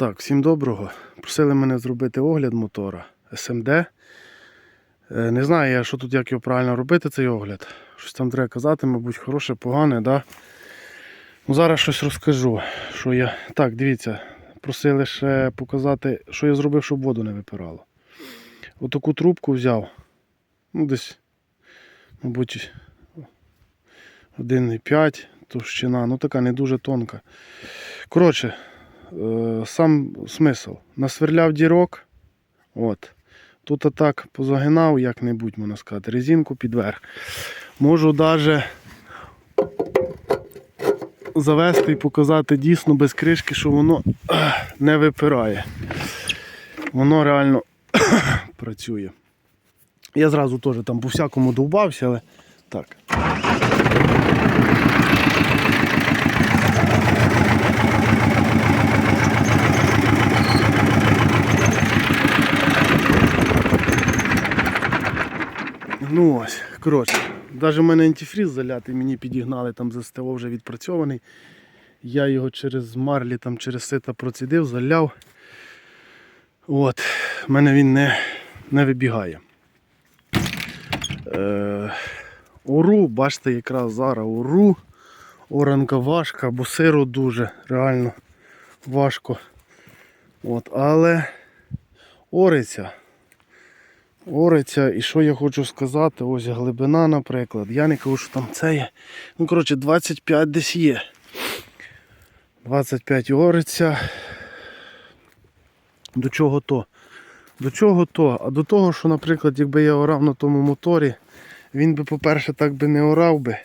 Так, всім доброго. Просили мене зробити огляд мотора SMD. Е, Не знаю я, що тут, як його правильно робити, цей огляд. Щось там треба казати, мабуть, хороше, погане, да? Ну, зараз щось розкажу. Що я... Так, дивіться, просили ще показати, що я зробив, щоб воду не випирало. Отаку трубку взяв. Ну, десь, мабуть, 1,5 товщина, ну така не дуже тонка. Коротше, сам смисл. Насверляв дірок. От. Тут отак позагинав, як-небудь, можна сказати, резинку підверх. Можу навіть завести і показати дійсно без кришки, що воно не випирає. Воно реально працює. Я зразу теж там по всякому довбався, але так. Ну ось, коротше, навіть в мене антифріз залятий, мені підігнали там за СТО вже відпрацьований. Я його через марлі, там, через сито процідив, заляв. От, в мене він не, не вибігає. Е, ору, бачите, якраз зараз ору. Оранка важка, бо сиру дуже, реально важко. От, але ориться. Ориться, і що я хочу сказати, ось глибина, наприклад. Я не кажу, що там це є. Ну, коротше, 25 десь є. 25 ориться. До чого то? До чого то? А до того, що, наприклад, якби я орав на тому моторі, він би, по-перше, так би не орав би,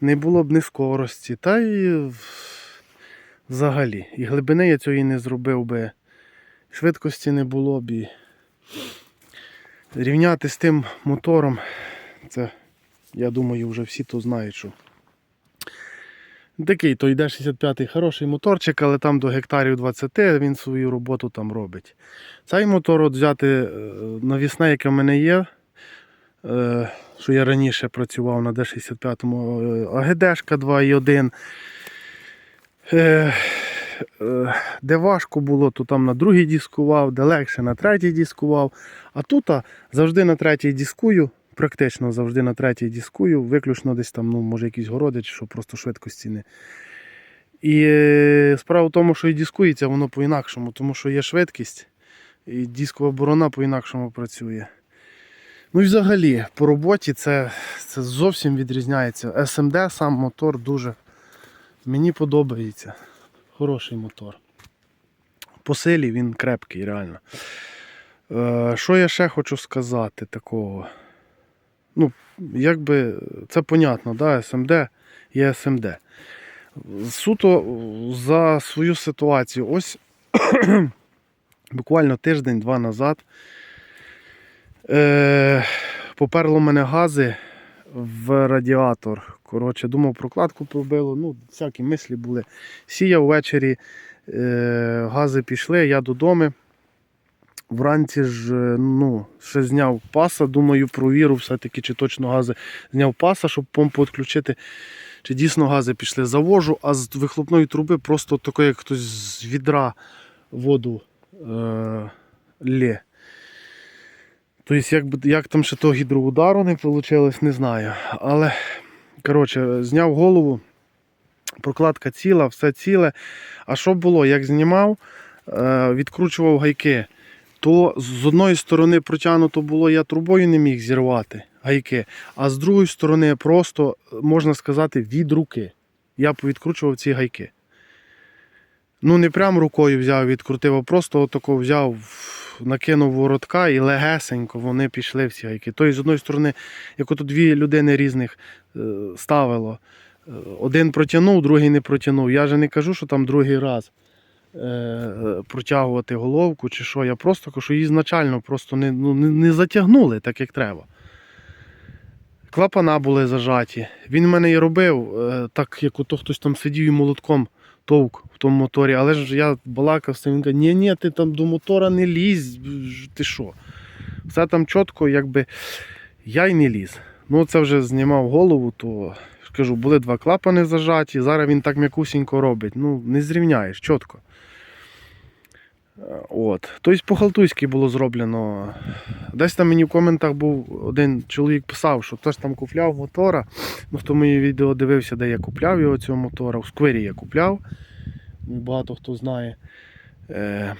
не було б ні скорості, та і взагалі. І глибини я цього і не зробив би. Швидкості не було б і. Рівняти з тим мотором, це, я думаю, вже всі то знають, що. Такий, то йде 65-й хороший моторчик, але там до гектарів 20 він свою роботу там робить. Цей мотор от взяти е, навісне, яке в мене є, е, що я раніше працював на D65, е, АГДшка 2.1. Е, Де важко було, то там на другий дискував, де легше на третій дискував. А тут завжди на третій дискую, практично завжди на третій дискую, виключно десь там, ну, може, якісь городи, що просто швидкості не. І е, справа в тому, що і дискується воно по-інакшому, тому що є швидкість, і дискова борона по-інакшому працює. Ну і взагалі, по роботі це, це зовсім відрізняється. SMD сам мотор дуже мені подобається. Хороший мотор. По силі він крепкий, реально. Е, що я ще хочу сказати такого? Ну, якби це понятно, да, SMD є SMD. Суто за свою ситуацію. Ось буквально тиждень-два назад е, поперло мене гази в радіатор. Коротше, думав, прокладку пробило, ну, всякі мислі були. Сіяв ввечері, е, гази пішли, я додому. Вранці ж е, ну, ще зняв паса, думаю, провіру все-таки, чи точно гази зняв паса, щоб помпу відключити. Чи дійсно гази пішли. Завожу, а з вихлопної труби просто таке, як хтось з відра воду е, лє. Тобто, як, як там ще того гідроудару не вийшло, не знаю. Але, коротше, зняв голову, прокладка ціла, все ціле. А що було? Як знімав, е, відкручував гайки, то з одної сторони протягнуто було, я трубою не міг зірвати гайки, а з другої сторони просто, можна сказати, від руки. Я повідкручував ці гайки. Ну, не прям рукою взяв, відкрутив, а просто отако взяв, накинув воротка і легесенько вони пішли всі гайки. Тобто, з одної сторони, як ото дві людини різних е, ставило. Е, Один протягнув, другий не протягнув. Я же не кажу, що там другий раз е, протягувати головку чи що. Я просто кажу, що її ізначально просто не, ну, не, затягнули так, як треба. Клапана були зажаті. Він мене і робив, так як ото хтось там сидів і молотком товк в тому моторі, але ж я балакав з він каже, ні, ні, ти там до мотора не лізь, ти що? Все там чітко, якби я й не ліз. Ну це вже знімав голову, то кажу, були два клапани зажаті, зараз він так м'якусінько робить. Ну, не зрівняєш, чітко. От. Тобто по-халтуйськи було зроблено. Десь там мені в коментах був один чоловік писав, що хтось там купляв мотора. Ну, хто моє відео дивився, де я купляв його цього мотора. У сквері я купляв. Ну, Багато хто знає. Е...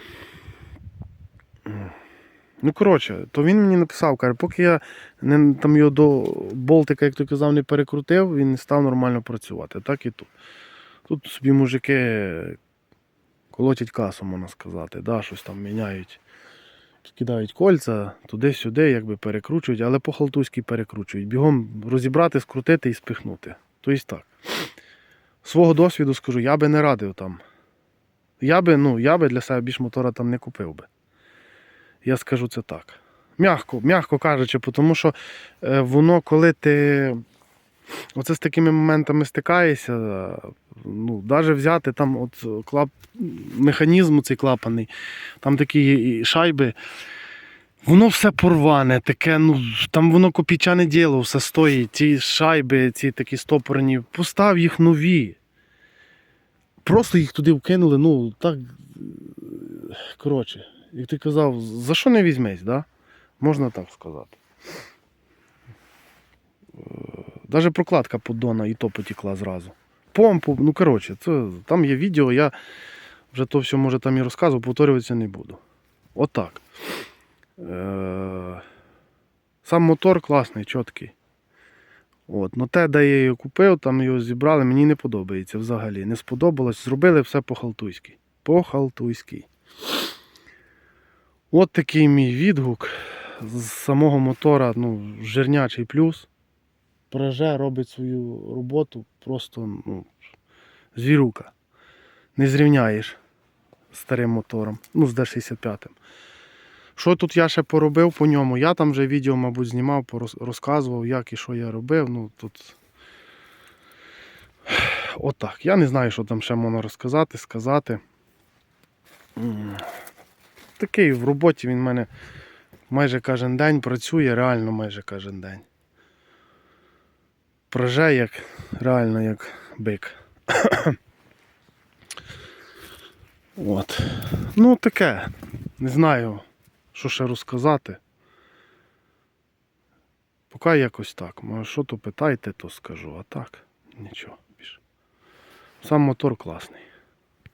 Ну, коротше, то він мені написав, каже, поки я не, там його до болтика, як ти казав, не перекрутив, він не став нормально працювати. Так і тут. Тут собі мужики колотять касу, можна сказати, да, щось там міняють, кидають кольця туди-сюди, якби перекручують, але по-халтуйськи перекручують. Бігом розібрати, скрутити і спихнути. Тобто так. Свого досвіду скажу, я би не радив там. Я би, ну, я би для себе більш мотора там не купив би. Я скажу це так. Мягко, мягко кажучи, тому що е, воно, коли ти оце з такими моментами стикаєшся, ну, навіть взяти там от клап, механізм цей клапаний, там такі шайби, воно все порване, таке, ну, там воно копійчане діло, все стоїть. Ці шайби, ці такі стопорні, постав їх нові. Просто їх туди вкинули, ну, так. Коротше, як ти казав, за що не візьмесь, да? можна так сказати. Навіть прокладка поддона і то потекла зразу. Помпу, ну коротше, це, там є відео, я вже то все може там і розказував, повторюватися не буду. Отак. Е- сам мотор класний, чіткий. От. Ну те, де я його купив, там його зібрали, мені не подобається взагалі. Не сподобалось. Зробили все по-халтуйськи. По-халтуйськи. От такий мій відгук. З самого мотора ну, жирнячий плюс. Преже робить свою роботу просто ну, звірука. Не зрівняєш з старим мотором, ну, з D65. Що тут я ще поробив по ньому? Я там вже відео, мабуть, знімав, розказував, як і що я робив. Ну, тут... Отак. Я не знаю, що там ще можна розказати, сказати. Такий в роботі він в мене майже кожен день працює, реально майже кожен день. Проже як реально як бик. От. Ну таке. Не знаю, що ще розказати. Поки якось так. Може, що то питайте, то скажу, а так, нічого більше. Сам мотор класний.